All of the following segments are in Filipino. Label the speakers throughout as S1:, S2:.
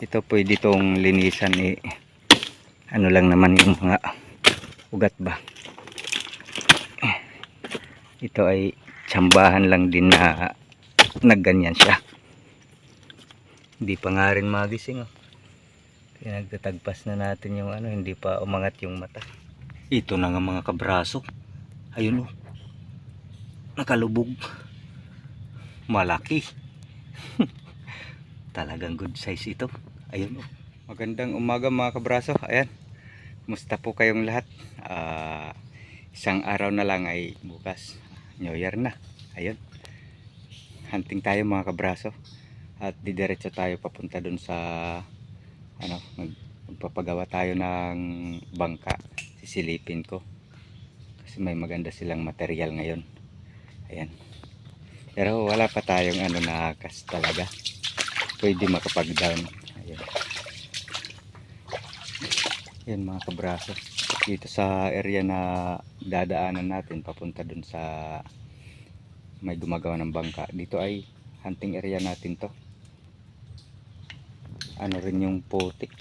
S1: ito pwede itong linisan eh ano lang naman yung mga ugat ba? Ito ay tsambahan lang din na nagganyan siya. Hindi pa nga rin magising oh. nagtatagpas na natin yung ano hindi pa umangat yung mata. Ito na nga mga kabraso. Ayun oh. Nakalubog. Malaki talagang good size ito. Ayun. Oh magandang umaga mga kabraso. Ayan. Musta po kayong lahat? Ah, isang araw na lang ay bukas. New year na. Ayun. Hunting tayo mga kabraso. At didiretso tayo papunta dun sa ano mag, magpapagawa tayo ng bangka. Sisilipin ko. Kasi may maganda silang material ngayon. Ayan. Pero wala pa tayong ano nakakas talaga pwede makapag down ayan yan mga kabraso. Dito sa area na dadaanan natin papunta dun sa may gumagawa ng bangka. Dito ay hunting area natin to. Ano rin yung putik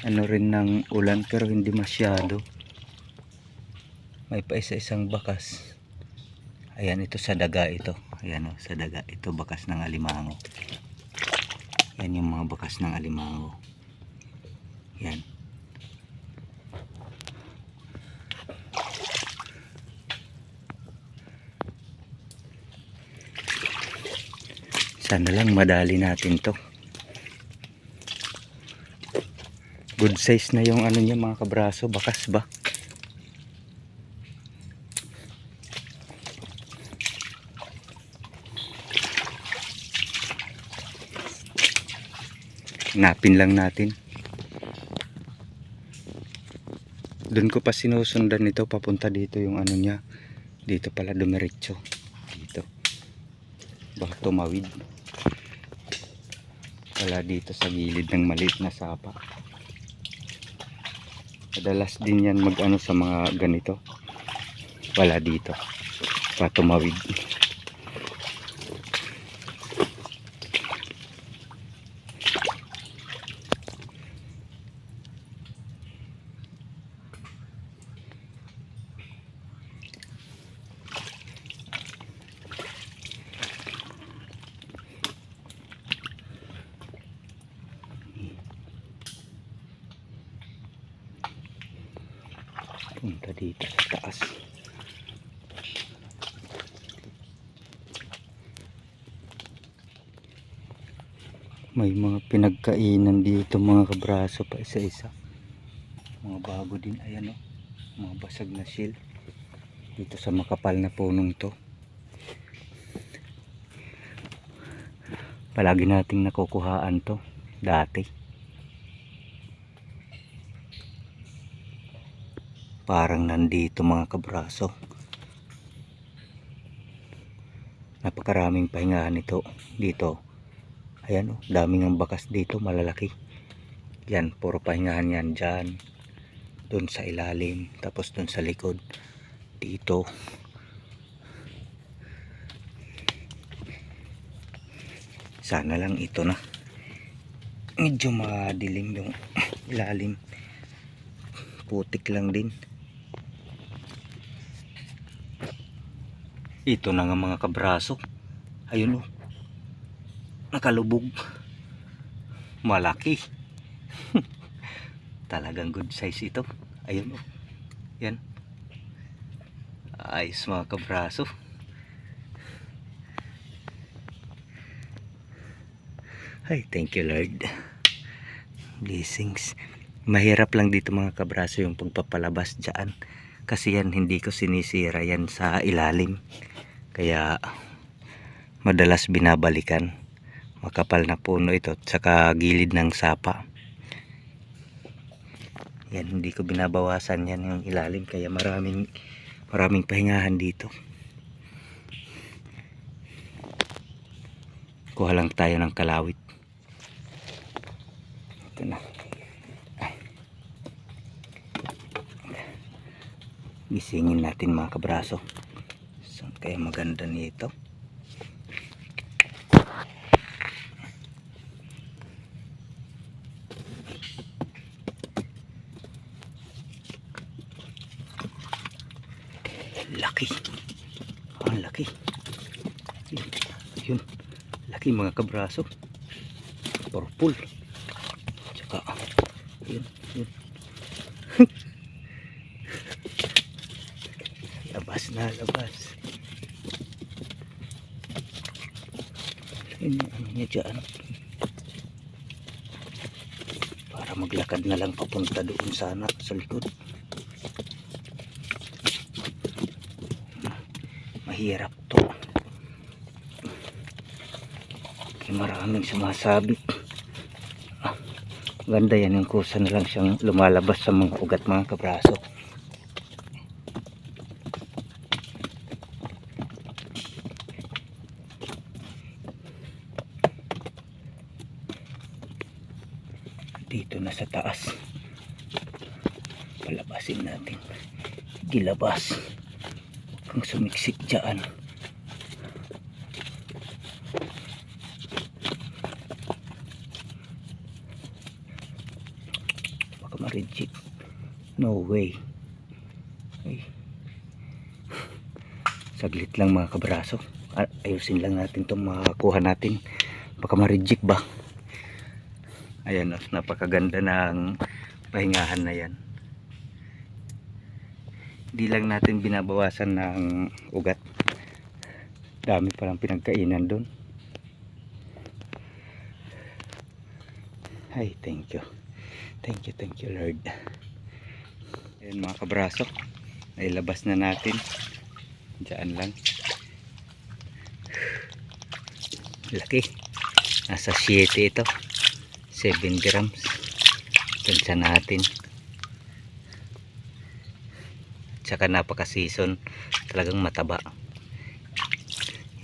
S1: ano rin ng ulan pero hindi masyado. May pa isa isang bakas. Ayan ito sa daga ito ayan o sa daga. Ito bakas ng alimango. Yan yung mga bakas ng alimango. Yan sana lang madali natin to. Good size na yung ano niya mga kabraso. Bakas ba Hanapin lang natin. Doon ko pa sinusundan nito papunta dito yung ano niya. Dito pala dumiretso. Dito. Baka tumawid. Wala dito sa gilid ng maliit na sapa. Madalas din yan mag ano sa mga ganito. Wala dito. Pa tumawid. Punta dito sa taas. May mga pinagkainan dito mga kabraso pa isa-isa. Mga bago din ayan o. Mga basag na shield. Dito sa makapal na punong to. Palagi nating nakukuhaan to dati. Parang nandito mga kabraso. Napakaraming pahingahan ito dito. Ayan o daming ang bakas dito malalaki. Yan puro pahingahan yan dyan. Dun sa ilalim tapos dun sa likod. Dito. Sana lang ito na. Medyo madilim yung ilalim. Putik lang din ito na nga mga kabraso. Ayun o nakalubog. Malaki. Talagang good size ito. Ayun o yan. Ayos mga kabraso. Ay thank you lord. Blessings. Mahirap lang dito mga kabraso yung pagpapalabas dyan kasi yan hindi ko sinisira yan sa ilalim. Kaya madalas binabalikan. Makapal na puno ito at gilid ng sapa. Yan hindi ko binabawasan yan yung ilalim. Kaya maraming maraming pahingahan dito. Kuha lang tayo ng kalawit. Ito na gisingin natin mga kabraso. Saan kaya maganda nito? Laki. Ang oh, laki. Yun, yun. laki mga kabraso. Purple. Labas na, labas. Yun, ano niya dyan. Para maglakad na lang papunta doon sana sa likod. Mahirap to. Kaya maraming sumasabit. Ah, ganda yan yung kusa na lang siyang lumalabas sa mga ugat mga kabraso. Dito na sa taas. Palabasin natin. Gilabas. Kung sumiksik dyan. Baka ma-reject. No way. Ay. Saglit lang mga kabraso. A- Ayusin lang natin itong makakuha natin. Baka ma-reject ba? Ayan, napakaganda ng pahingahan na yan. Hindi lang natin binabawasan ng ugat. Dami palang pinagkainan doon. Ay, thank you. Thank you, thank you Lord. Ayan mga kabraso. Ay na natin. Diyan lang. Laki. Nasa 7 ito. 7 grams. Tansa natin. Tsaka napaka season. Talagang mataba.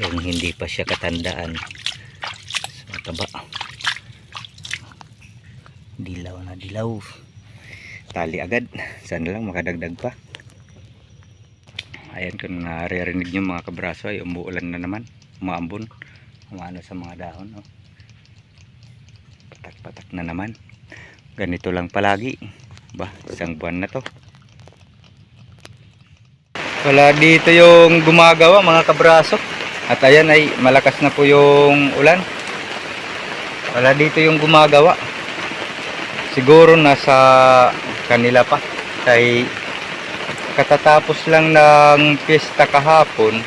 S1: Yung hindi pa siya katandaan. Mataba. Dilaw na dilaw. Tali agad. Sana lang makadagdag pa. Ayan kung naririnig nyo mga kabraso ay umuulan na naman. Umaambon. Umano sa mga dahon. Oh. Patak-patak na naman. Ganito lang palagi. Ba, isang buwan na to. Wala dito yung gumagawa mga kabraso. At ayan ay malakas na po yung ulan. Wala dito yung gumagawa. Siguro nasa kanila pa. Kay katatapos lang ng piyesta kahapon.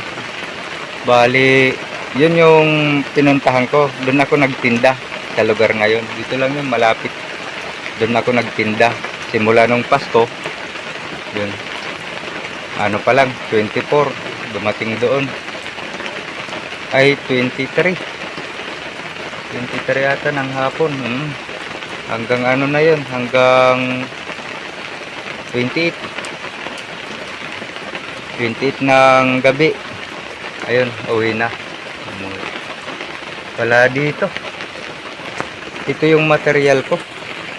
S1: Bali, yun yung pinuntahan ko. Doon ako nagtinda sa lugar ngayon. Dito lang yun, malapit. Doon ako nagtinda. Simula nung Pasko, yun. Ano pa lang, 24. Dumating doon. Ay, 23. 23 yata ng hapon. Mm. Hanggang ano na yun, hanggang 28. 28 ng gabi. Ayun, uwi na. Wala dito. Ito yung material ko.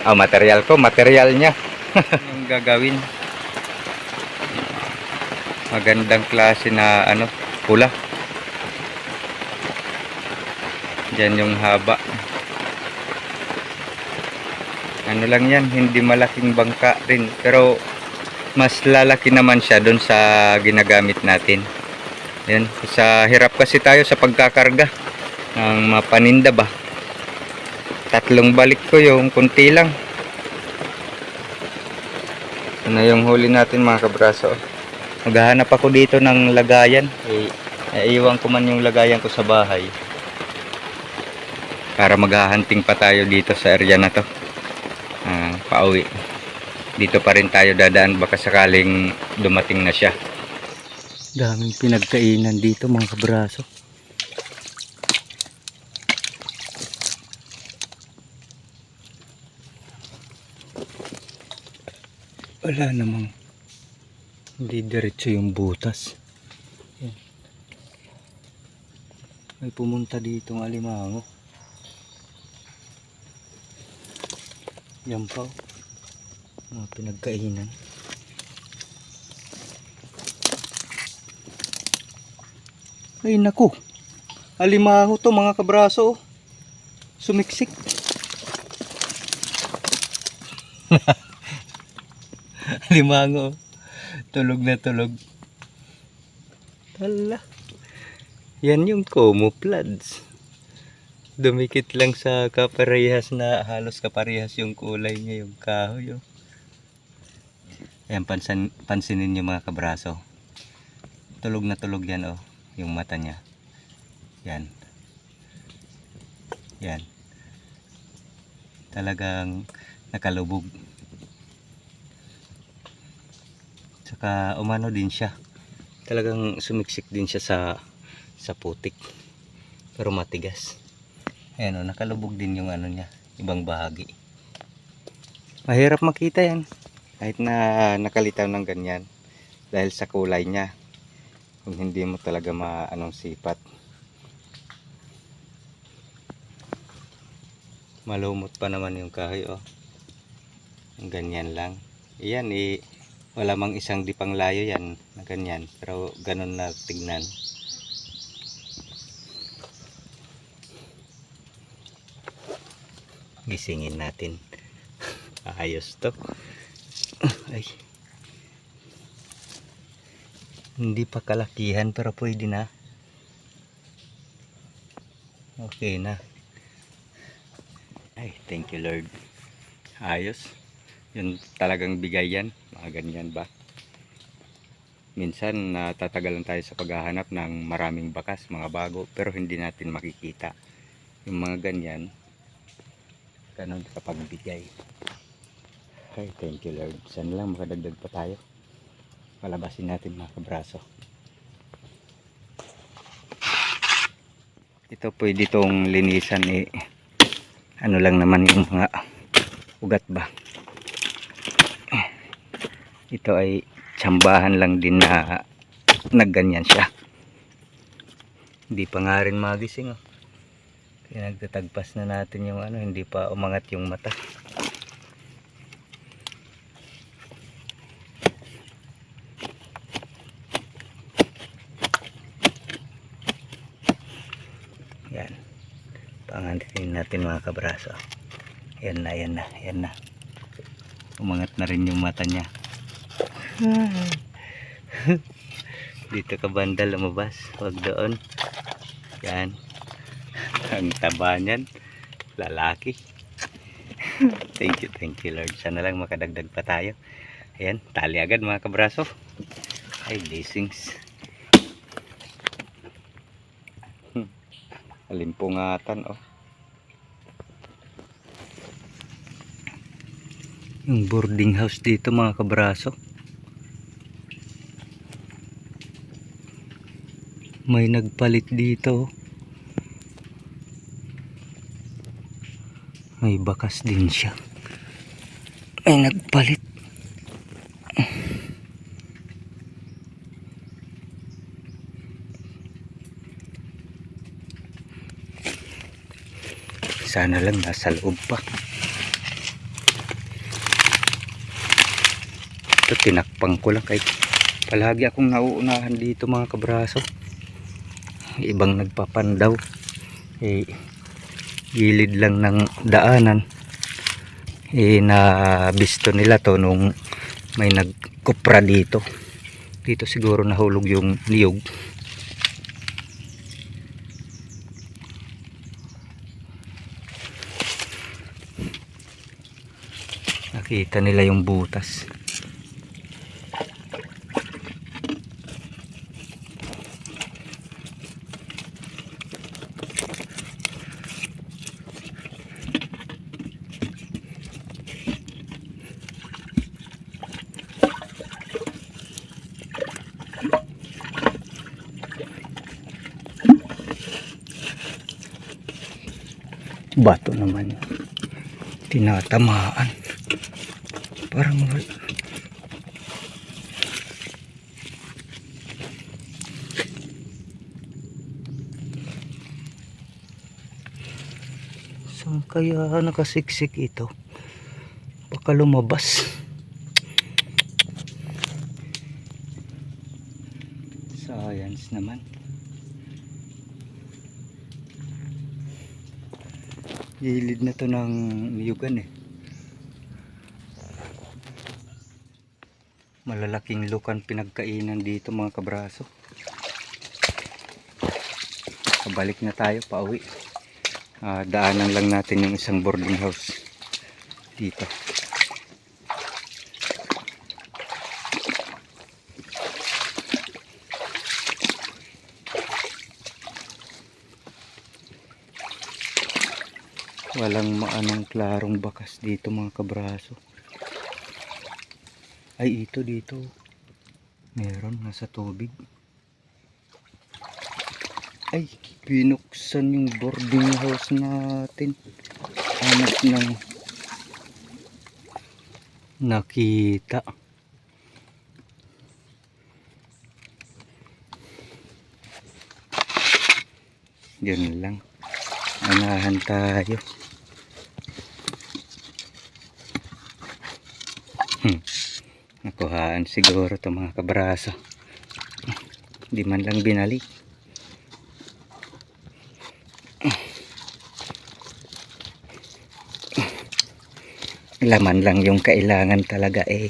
S1: Ah, material ko, material niya. yung gagawin. Magandang klase na ano, pula. Diyan yung haba. Ano lang yan, hindi malaking bangka rin. Pero mas lalaki naman siya doon sa ginagamit natin. Yan, sa hirap kasi tayo sa pagkakarga ng mga paninda ba. Tatlong balik ko yung kunti lang. Ano yung huli natin mga kabraso. Maghahanap ako dito ng lagayan. Eh, naiiwan ko man yung lagayan ko sa bahay. Para maghahunting pa tayo dito sa area na to. Ah, pauwi. Dito pa rin tayo dadaan baka sakaling dumating na siya. Daming pinagkainan dito mga kabraso. Wala namang hindi diretso yung butas. Yan. May pumunta dito ng alimango. Yan pa. oh. Mga pinagkainan. Ay naku. Alimango to mga kabraso. oh. Sumiksik. Alimango. Tulog na tulog. Hala. Yan yung camouflage. Dumikit lang sa kaparehas na halos kaparehas yung kulay niya yung kahoy. Oh. Ayan, pansan, pansinin niyo mga kabraso. Tulog na tulog yan oh, yung mata niya. Yan. Yan. Talagang nakalubog. Tsaka umano din siya. Talagang sumiksik din siya sa sa putik. Pero matigas. Ayan o, nakalubog din yung ano niya, ibang bahagi. Mahirap makita yan. Kahit na nakalitaw ng ganyan. Dahil sa kulay niya. Kung hindi mo talaga maanong sipat. Malumot pa naman yung kahoy oh. Ganyan lang. Iyan eh, wala mang isang dipang layo yan na ganyan. Pero ganun na tignan. gisingin natin. Ayos to. Ay. Hindi pa kalakihan pero pwede na. Okay na. Ay thank you lord. Ayos yun talagang bigay yan. Mga ganyan ba? Minsan natatagalan tayo sa paghahanap ng maraming bakas mga bago pero hindi natin makikita. Yung mga ganyan ganun kapag bigay ay thank you Lord. Sana lang makadagdag pa tayo. Palabasin natin mga kabraso. Ito pwede itong linisan eh ano lang naman yung mga ugat ba ito ay tsambahan lang din na nagganyan siya hindi pa nga rin magising oh kaya nagtatagpas na natin yung ano, hindi pa umangat yung mata. Yan. Panganin natin mga kabraso. Yan na, yan na, yan na. Umangat na rin yung mata niya. Dito ka banda lumabas. Huwag doon. Yan. Ang taba niyan. Lalaki. Thank you thank you Lord. Sana lang makadagdag pa tayo. Ayan tali agad mga kabraso. Ay blessings. Hmm. alimpungatan oh. Yung boarding house dito mga kabraso may nagpalit dito. May bakas din siya. Ay nagpalit. Sana lang nasa loob pa. Ito tinakpang ko lang kahit palagi akong nauunahan dito mga kabraso ibang nagpapandaw. Eh gilid lang ng daanan. Eh nabisto nila to nung may nagkupra dito. Dito siguro nahulog yung niyog. Nakita nila yung butas bato naman. Tinatamaan. Parang saan kaya nakasiksik ito? Baka lumabas gilid na to ng yugan eh. Malalaking lukan pinagkainan dito mga kabraso. Kabalik na tayo pa uwi uh, ah, daanan lang natin yung isang boarding house dito. Walang maanong klarong bakas dito mga kabraso. Ay ito dito. Meron nasa tubig. Ay binuksan yung boarding house natin. Hanap ng nakita. Yun lang. Anahan tayo nakuhaan siguro to mga kabraso. Di man lang binalik. Laman lang yung kailangan talaga eh